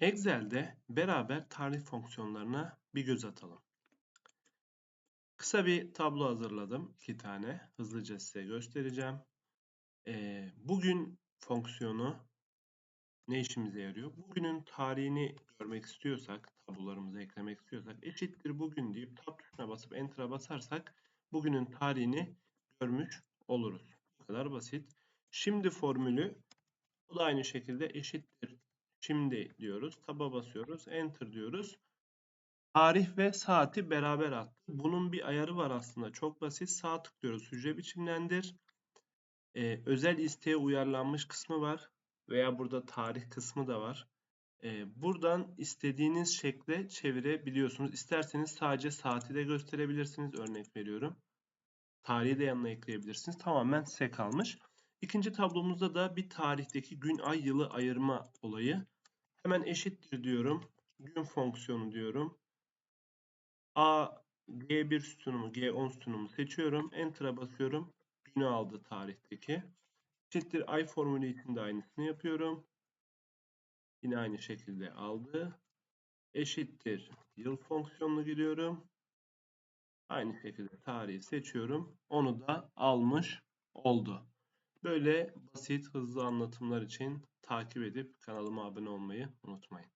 Excel'de beraber tarih fonksiyonlarına bir göz atalım. Kısa bir tablo hazırladım. iki tane. Hızlıca size göstereceğim. Ee, bugün fonksiyonu ne işimize yarıyor? Bugünün tarihini görmek istiyorsak, tablolarımıza eklemek istiyorsak eşittir bugün deyip tab tuşuna basıp enter'a basarsak bugünün tarihini görmüş oluruz. Bu kadar basit. Şimdi formülü bu da aynı şekilde eşittir Şimdi diyoruz. Taba basıyoruz. Enter diyoruz. Tarih ve saati beraber attı. Bunun bir ayarı var aslında. Çok basit. Sağ tıklıyoruz. Hücre biçimlendir. Ee, özel isteğe uyarlanmış kısmı var. Veya burada tarih kısmı da var. Ee, buradan istediğiniz şekle çevirebiliyorsunuz. İsterseniz sadece saati de gösterebilirsiniz. Örnek veriyorum. Tarihi de yanına ekleyebilirsiniz. Tamamen size kalmış. İkinci tablomuzda da bir tarihteki gün, ay, yılı ayırma olayı. Hemen eşittir diyorum. Gün fonksiyonu diyorum. A G1 sütunumu, G10 sütunumu seçiyorum. Enter'a basıyorum. Günü aldı tarihteki. Eşittir ay formülü için de aynısını yapıyorum. Yine aynı şekilde aldı. Eşittir yıl fonksiyonunu giriyorum. Aynı şekilde tarihi seçiyorum. Onu da almış oldu. Böyle basit, hızlı anlatımlar için takip edip kanalıma abone olmayı unutmayın.